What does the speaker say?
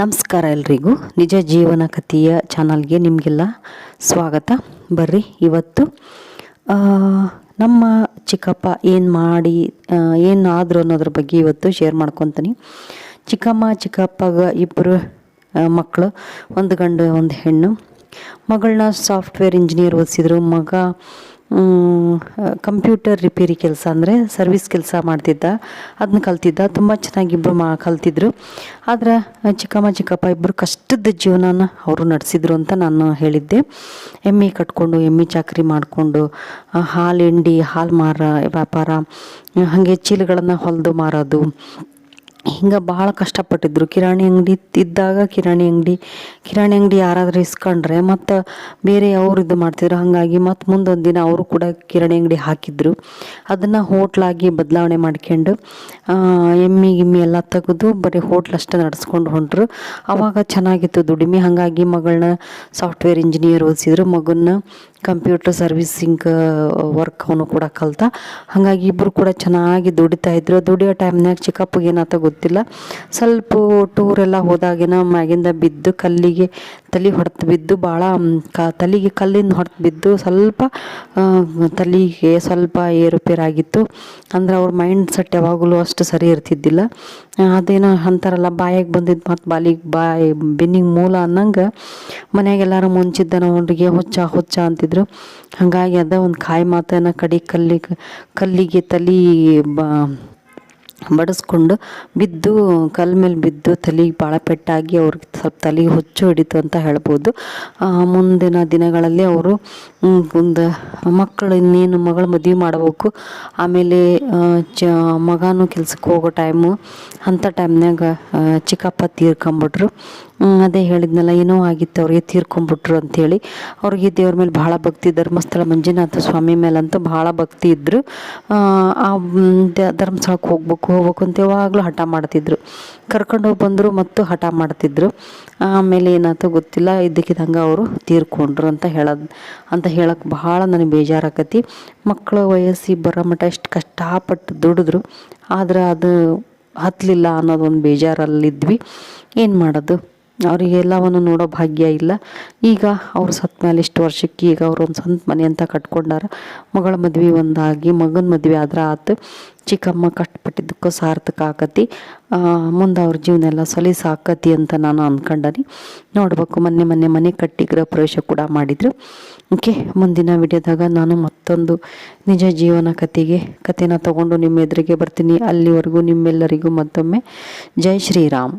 ನಮಸ್ಕಾರ ಎಲ್ರಿಗೂ. ನಿಜ ಜೀವನ ಕಥೆಯ ಚಾನಲ್ಗೆ ನಿಮಗೆಲ್ಲ ಸ್ವಾಗತ. ಬರ್ರಿ ಇವತ್ತು. ನಮ್ಮ ಚಿಕ್ಕಪ್ಪ ಏನು ಮಾಡಿ ಏನು ಆದರು ಅನ್ನೋದ್ರ ಬಗ್ಗೆ ಇವತ್ತು ಶೇರ್ ಮಾಡ್ಕೊತೀನಿ. ಚಿಕ್ಕಮ್ಮ, ಚಿಕ್ಕಪ್ಪಗ ಇಬ್ಬರು ಮಕ್ಕಳು ಒಂದು ಗಂಡು, ಒಂದು ಹೆಣ್ಣು. ಮಗಳನ್ನ ಸಾಫ್ಟ್ವೇರ್ ಇಂಜಿನಿಯರ್ ಓದಿಸಿದ್ರು. ಮಗ ಕಂಪ್ಯೂಟರ್ ರಿಪೇರಿ ಕೆಲಸ ಅಂದರೆ ಸರ್ವಿಸ್ ಕೆಲಸ ಮಾಡ್ತಿದ್ದ ಅದನ್ನ ಕಲ್ತಿದ್ದ. ತುಂಬ ಚೆನ್ನಾಗಿ ಇಬ್ಬರು ಮಾ, ಕಲ್ತಿದ್ರು. ಆದ್ರೆ ಚಿಕ್ಕಮ್ಮ, ಚಿಕ್ಕಪ್ಪ ಇಬ್ಬರು ಕಷ್ಟದ ಜೀವನನ ಅವರು ನಡೆಸಿದ್ರು ಅಂತ ನಾನು ಹೇಳಿದ್ದೆ. ಎಮ್ಮೆ ಕಟ್ಕೊಂಡು ಎಮ್ಮೆ ಚಾಕರಿ ಮಾಡಿಕೊಂಡು ಹಾಲು ಎಂಡಿ ಹಾಲು ಮಾರ ವ್ಯಾಪಾರ, ಹಾಗೆ ಚೀಲಗಳನ್ನು ಹೊಲಿದು ಮಾರೋದು ಹಿಂಗೆ ಭಾಳ ಕಷ್ಟಪಟ್ಟಿದ್ರು. ಕಿರಾಣಿ ಅಂಗಡಿ ಇದ್ದಾಗ ಕಿರಾಣಿ ಅಂಗಡಿ ಕಿರಾಣಿ ಅಂಗಡಿ ಯಾರಾದರೂ ಇಸ್ಕೊಂಡ್ರೆ ಮತ್ತು ಬೇರೆ ಅವ್ರು ಇದು ಮಾಡ್ತಿದ್ರು. ಹಾಗಾಗಿ ಮತ್ತು ಮುಂದೊಂದು ದಿನ ಅವರು ಕೂಡ ಕಿರಾಣಿ ಅಂಗಡಿ ಹಾಕಿದ್ರು. ಅದನ್ನು ಹೋಟ್ಲಾಗಿ ಬದಲಾವಣೆ ಮಾಡ್ಕೊಂಡು ಎಮ್ಮಿ ಗಿಮ್ಮಿ ಎಲ್ಲ ತೆಗೆದು ಬರೀ ಹೋಟ್ಲ್ ಅಷ್ಟೇ ನಡೆಸ್ಕೊಂಡು ಹೊಂಟ್ರು. ಆವಾಗ ಚೆನ್ನಾಗಿತ್ತು ದುಡಿಮೆ. ಹಾಗಾಗಿ ಮಗಳನ್ನ ಸಾಫ್ಟ್ವೇರ್ ಇಂಜಿನಿಯರ್ ಓದಿಸಿದ್ರು. ಮಗನ್ನ ಕಂಪ್ಯೂಟರ್ ಸರ್ವಿಸಿಂಗ್ ವರ್ಕ್ ಅವನು ಕೂಡ ಕಲ್ತ. ಹಾಗಾಗಿ ಇಬ್ಬರು ಕೂಡ ಚೆನ್ನಾಗಿ ದುಡಿತಾ ಇದ್ರು. ದುಡಿಯೋ ಟೈಮ್ನಾಗ ಚಿಕ್ಕಪ್ಪಗೆ ಗೊತ್ತಿಲ್ಲ. ಸ್ವಲ್ಪ ಟೂರೆಲ್ಲ ಹೋದಾಗಿನ ಮ್ಯಾಗಿಂದ ಬಿದ್ದು ಕಲ್ಲಿಗೆ ತಲೆ ಹೊಡೆದು ಬಿದ್ದು ಭಾಳ ಕ, ತಲೆಗೆ ಕಲ್ಲಿಂದ ಹೊಡೆದು ಬಿದ್ದು ಸ್ವಲ್ಪ ತಲೆಗೆ ಸ್ವಲ್ಪ ಏರುಪೇರಾಗಿತ್ತು. ಅಂದ್ರೆ ಅವ್ರ ಮೈಂಡ್ ಸೆಟ್ ಯಾವಾಗಲೂ ಅಷ್ಟು ಸರಿ ಇರ್ತಿದ್ದಿಲ್ಲ. ಅದೇನೋ ಅಂತಾರಲ್ಲ, ಬಾಯಿಗೆ ಬಂದಿದ್ದು ಮತ್ತು ಬಾಲಿಗೆ ಬಾಯಿ, ಬೆನ್ನಿಗೆ ಮೂಲ ಅನ್ನಂಗೆ ಮನೆಯಾಗೆಲ್ಲರೂ ಮುಂಚಿದ್ದನ ಮುಂಚಿದ್ದ ಅವ್ರಿಗೆ ಹುಚ್ಚ ಹುಚ್ಚ ಅಂತಿದ್ರು. ಹಾಗಾಗಿ ಅದ ಒಂದು ಕಾಯಿ ಮಾತನ್ನು ಕಡಿ ಕಲ್ಲಿಗೆ ಕಲ್ಲಿಗೆ ತಲೆ ಬ ಬಡಿಸ್ಕೊಂಡು ಬಿದ್ದು ಕಲ್ ಮೇಲೆ ಬಿದ್ದು ತಲೆಗೆ ಭಾಳ ಪೆಟ್ಟಾಗಿ ಅವ್ರಿಗೆ ಸ್ವಲ್ಪ ತಲೆಗೆ ಹುಚ್ಚು ಹಿಡಿತು ಅಂತ ಹೇಳ್ಬೋದು. ಮುಂದಿನ ದಿನಗಳಲ್ಲಿ ಅವರು ಒಂದು ಮಕ್ಕಳು, ಇನ್ನೇನು ಮಗಳು ಮದುವೆ ಮಾಡಬೇಕು. ಆಮೇಲೆ ಚ, ಮಗನೂ ಕೆಲ್ಸಕ್ಕೆ ಹೋಗೋ ಟೈಮು ಅಂಥ ಟೈಮ್ನಾಗ ಚಿಕ್ಕಪ್ಪ ತೀರ್ಕೊಂಬಿಟ್ರು. ಅದೇ ಹೇಳಿದ್ನಲ್ಲ, ಏನೋ ಆಗಿತ್ತು ಅವ್ರಿಗೆ ತೀರ್ಕೊಂಬಿಟ್ರು ಅಂಥೇಳಿ ಅವ್ರಿಗೆ ದೇವ್ರ ಮೇಲೆ ಭಾಳ ಭಕ್ತಿ, ಧರ್ಮಸ್ಥಳ ಮಂಜುನಾಥ ಸ್ವಾಮಿ ಮೇಲಂತೂ ಭಾಳ ಭಕ್ತಿ ಇದ್ದರು ಆ ಧರ್ಮಸ್ಥಳಕ್ಕೆ ಹೋಗ್ಬೇಕು ಹೋಗ್ಬೇಕು ಅಂತ ಯಾವಾಗಲೂ ಹಠ ಮಾಡ್ತಿದ್ರು. ಕರ್ಕೊಂಡು ಹೋಗಿ ಬಂದರು ಮತ್ತು ಹಠ ಮಾಡ್ತಿದ್ರು. ಆಮೇಲೆ ಏನಾಯ್ತು ಗೊತ್ತಿಲ್ಲ, ಇದ್ದಕ್ಕಿದ್ದಂಗೆ ಅವರು ತೀರ್ಕೊಂಡ್ರು ಅಂತ ಹೇಳೋದು, ಅಂತ ಹೇಳಕ್ಕೆ ಭಾಳ ನನಗೆ ಬೇಜಾರಾಕತಿ. ಮಕ್ಕಳ ವಯಸ್ಸಿಗೆ ಬರೋ ಮಟ್ಟ ಎಷ್ಟು ಕಷ್ಟಪಟ್ಟು ದುಡಿದ್ರು. ಆದ್ರೆ ಅದು ಹತ್ತಲಿಲ್ಲ ಅನ್ನೋದೊಂದು ಬೇಜಾರಲ್ಲಿದ್ವಿ. ಏನು ಮಾಡೋದು? ಅವರಿಗೆ ಎಲ್ಲವನ್ನು ನೋಡೋ ಭಾಗ್ಯ ಇಲ್ಲ. ಈಗ ಅವ್ರು ಸತ್ತ ಮೇಲೆ ಇಷ್ಟು ವರ್ಷಕ್ಕೆ ಈಗ ಅವ್ರು ಒಂದು ಸ್ವಂತ ಮನೆ ಅಂತ ಕಟ್ಕೊಂಡಾರ. ಮಗಳ ಮದ್ವೆ ಒಂದಾಗಿ, ಮಗನ ಮದುವೆ ಆದ್ರೆ ಆತು. ಚಿಕ್ಕಮ್ಮ ಕಷ್ಟಪಟ್ಟಿದ್ದಕ್ಕೂ ಸಾರ್ಥಕ ಆಕತಿ. ಮುಂದೆ ಅವ್ರ ಜೀವನ ಎಲ್ಲ ಸಲೀಸ್ ಆಕತಿ ಅಂತ ನಾನು ಅಂದ್ಕೊಂಡನಿ ನೋಡ್ಬೇಕು, ಮೊನ್ನೆ ಮೊನ್ನೆ ಮನೆ ಕಟ್ಟಿ ಗೃಹ ಪ್ರವೇಶ ಕೂಡ ಮಾಡಿದ್ರು. ಓಕೆ, ಮುಂದಿನ ವಿಡಿಯೋದಾಗ ನಾನು ಮತ್ತೊಂದು ನಿಜ ಜೀವನ ಕತೆಗೆ ಕತೆನ ತಗೊಂಡು ನಿಮ್ಮ ಎದುರಿಗೆ ಬರ್ತೀನಿ. ಅಲ್ಲಿವರೆಗೂ ನಿಮ್ಮೆಲ್ಲರಿಗೂ ಮತ್ತೊಮ್ಮೆ. ಜೈ ಶ್ರೀರಾಮ್.